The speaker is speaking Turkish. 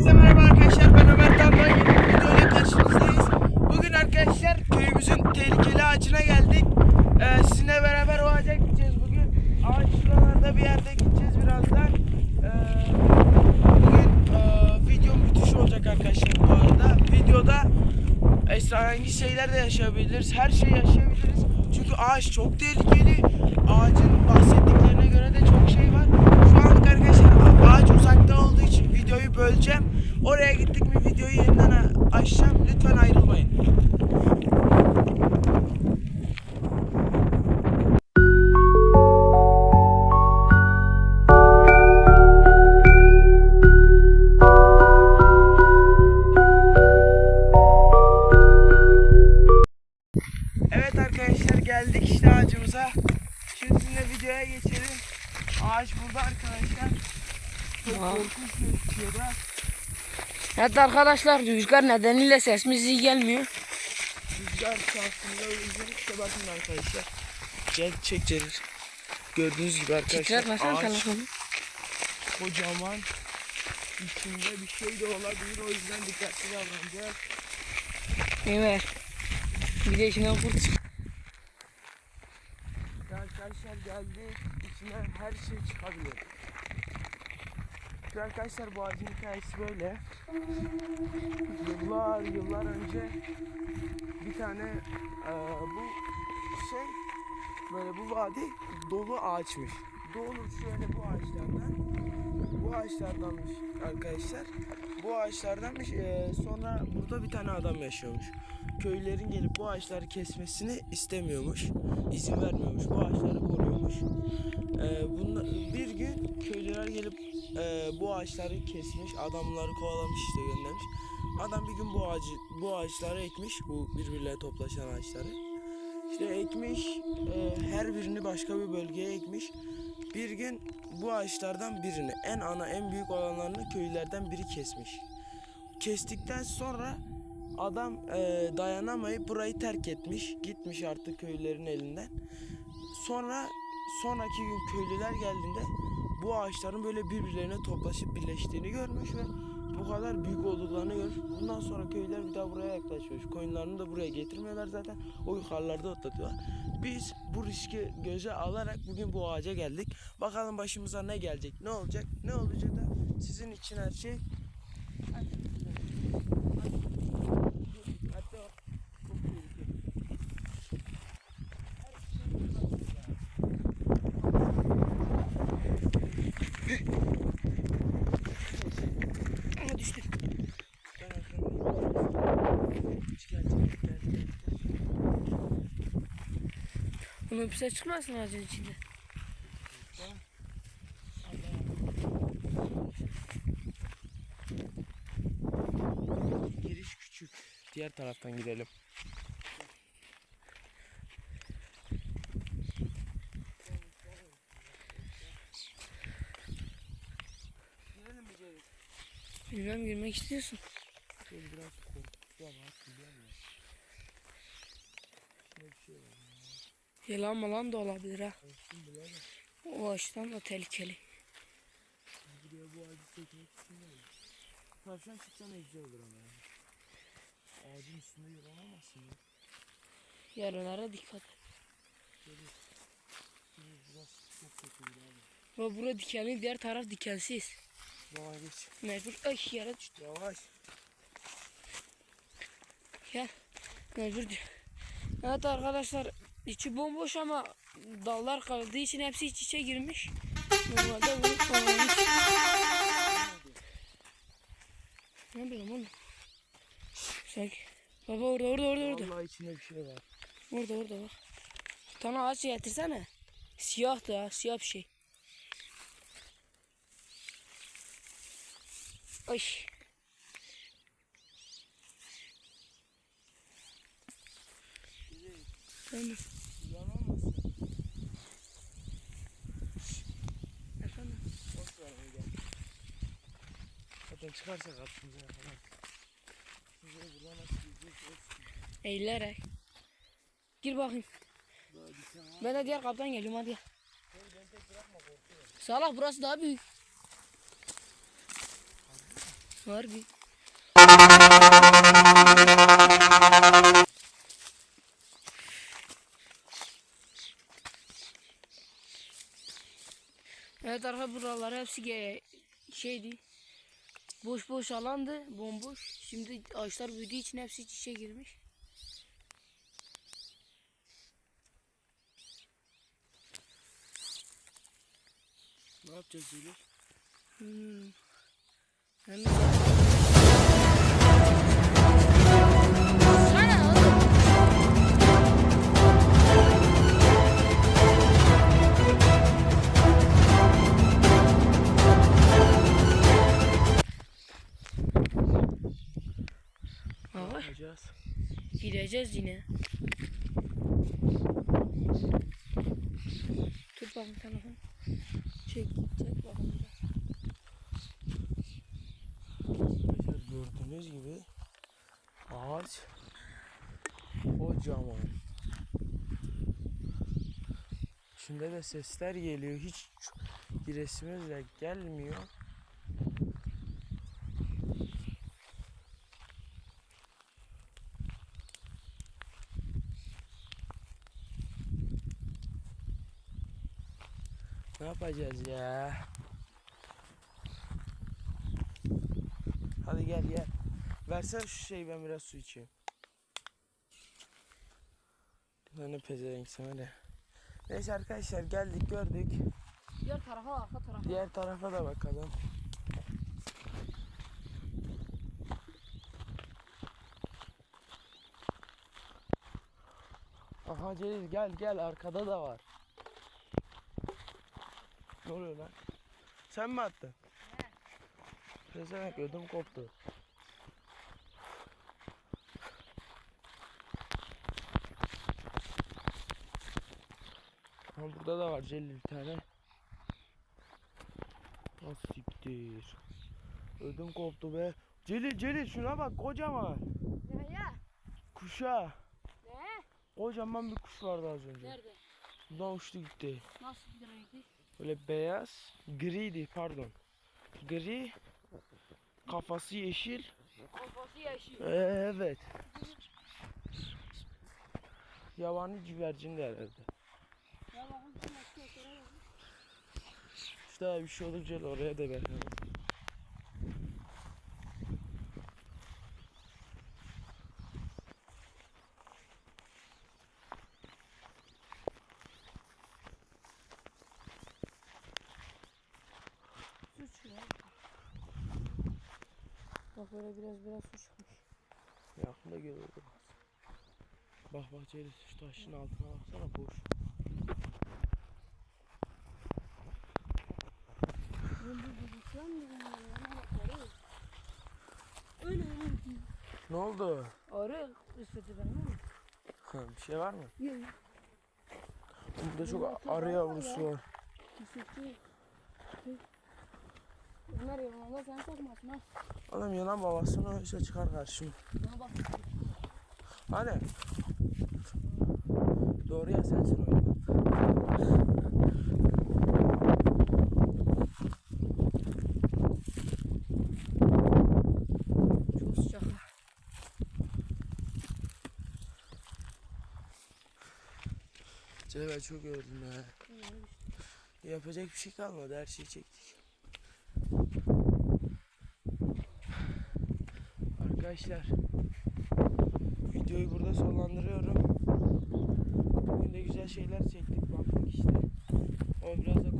Herkese merhaba arkadaşlar ben Ömer Tanrı yeni bir videoyla karşınızdayız. Bugün arkadaşlar köyümüzün tehlikeli ağacına geldik. Ee, sizinle beraber o ağaca gideceğiz bugün. Ağaç şuralarda bir yerde gideceğiz birazdan. Ee, bugün e, video müthiş olacak arkadaşlar bu arada. Videoda esrarengiz şeyler de yaşayabiliriz. Her şeyi yaşayabiliriz. Çünkü ağaç çok tehlikeli. Ağacın bahsettiklerine göre de çok şey var. Şu an arkadaşlar ağaç uzakta olduğu için videoyu böleceğim. Oraya gittik mi videoyu yeniden açacağım. Lütfen ayrılmayın. Evet arkadaşlar geldik işte ağacımıza. Şimdi videoya geçelim. Ağaç burada arkadaşlar. Evet arkadaşlar rüzgar nedeniyle sesimiz iyi gelmiyor. Rüzgar o yüzden işte bakın arkadaşlar. Gel çek Celil. Gördüğünüz gibi arkadaşlar Titretmesen ağaç telefonu. kocaman. İçinde bir şey de olabilir o yüzden dikkatli davranacağız. Evet. Bir de içinden kurt çık. Arkadaşlar geldi içinden her şey çıkabilir. Şimdi Arkadaşlar bu ağacın hikayesi böyle. Yıllar yıllar önce bir tane eee, bu şey böyle bu vadi dolu ağaçmış. Dolu şöyle bu ağaçlardan. Bu ağaçlardanmış arkadaşlar. Bu ağaçlardanmış. eee, sonra burada bir tane adam yaşıyormuş. Köylülerin gelip bu ağaçları kesmesini istemiyormuş. izin vermiyormuş. Bu ağaçları koruyormuş. Eee bunla- bir gün köylüler gelip eee, bu ağaçları kesmiş. Adamları kovalamış işte göndermiş. Adam bir gün bu ağacı bu ağaçları ekmiş. Bu birbirine toplaşan ağaçları. İşte ekmiş. eee, her birini başka bir bölgeye ekmiş. Bir gün bu ağaçlardan birini en ana en büyük olanlarını köylülerden biri kesmiş. Kestikten sonra adam eee, dayanamayıp burayı terk etmiş. Gitmiş artık köylülerin elinden. Sonra sonraki gün köylüler geldiğinde bu ağaçların böyle birbirlerine toplaşıp birleştiğini görmüş ve bu kadar büyük olduklarını görmüş. Bundan sonra köylüler bir daha buraya yaklaşmış. Koyunlarını da buraya getirmiyorlar zaten. O yukarılarda otlatıyorlar. Biz bu riski göze alarak bugün bu ağaca geldik. Bakalım başımıza ne gelecek, ne olacak, ne olacak da sizin için her şey. Hadi. Hatta o- çok tehlikeli. Ama düştü. Ben arkamda. Hiç gelecek, gelecek, gelecek. Bir ses çıkmasın ağacın içinde. Giriş küçük. Diğer taraftan gidelim. Girelim mi Celil? Bilmem girmek istiyorsun. Celil biraz korktu ama bir şey var. Yalan malan da olabilir ha. O açıdan da tehlikeli. buraya bu ağacı çekmek istemiyorum. Tavşan çıksa ne güzel olur ama ya. Ağacın üstünde yılanamazsın ya. Yaralara dikkat et. Burası çok kötü bir abi. Ve bura dikenli diğer taraf dikensiz. Yavaş geç. Mecbur ay yere düştü. Yavaş. Mecbur diyor. Evet arkadaşlar içi bomboş ama dallar kaldığı için hepsi iç içe girmiş. Normalde bunu kullanmış. Ne bileyim oğlum. Sanki. Baba orada orada orada orada. Vallahi içinde bir şey var. Orada orada bak. Bir tane ağaç getirsene. Siyahtı ha siyah bir şey. Ay. Efendim. Zaten çıkarsa karşımıza yakalar. Size gideceğiz? Eğilerek. Gir bakayım. Bir var. Ben de diğer kaptan geliyorum hadi. Salak burası daha büyük. Harbi. Evet arkadaşlar buralar hepsi şeydi. Boş boş alandı, bomboş. Şimdi ağaçlar büyüdüğü için hepsi iç içe girmiş. Ne yapacağız Celil? Hmm. Hem gideceğiz yine. Tut bakayım telefon. Çek, çek bakalım. Gördüğünüz gibi ağaç kocaman. Şimdi de sesler geliyor. Hiç giresimiz de gelmiyor. Ne yapacağız ya? Hadi gel gel. Versene şu şeyi ben biraz su içeyim. Lan ne pezevenk sana ne. Neyse arkadaşlar geldik gördük. Diğer tarafa arka tarafa. Diğer tarafa da bakalım. Aha Celil gel gel arkada da var. Ne oluyor lan? Sen mi attın? Pezevenk ödüm koptu. Ha burada da var Celil bir tane. Nasıl siktir. Ödüm koptu be. Celil Celil şuna bak kocaman. Ne ya? Kuşa. Ne? Kocaman bir kuş vardı az önce. Nerede? Buradan uçtu gitti. Nasıl bir renkli? Böyle beyaz. Griydi pardon. Gri. Kafası yeşil. Kafası yeşil. Evet. Yabani güvercin de herhalde. İşte bir şey Celil oraya da bakalım. Su çıkıyor. Bak böyle biraz biraz su çıkmış. Yakında görüldü. Bak Celil şu taşın altına baksana boş. Ne oldu? Arı ısırdı beni ama. bir şey var mı? Yok. Burada çok arı yavrusu var. Isırdı. Bunlar yalanla sen sokmasın ha. Adam yanan babasını öyle çıkar karşıma. Bana bak. Hani? Doğru ya sensin o. Çok sıcak. Ben çok gördüm ya. Yapacak bir şey kalmadı her şeyi çektik. arkadaşlar. Videoyu burada sonlandırıyorum. Bugün de güzel şeyler çektik baktık işte. Ama biraz da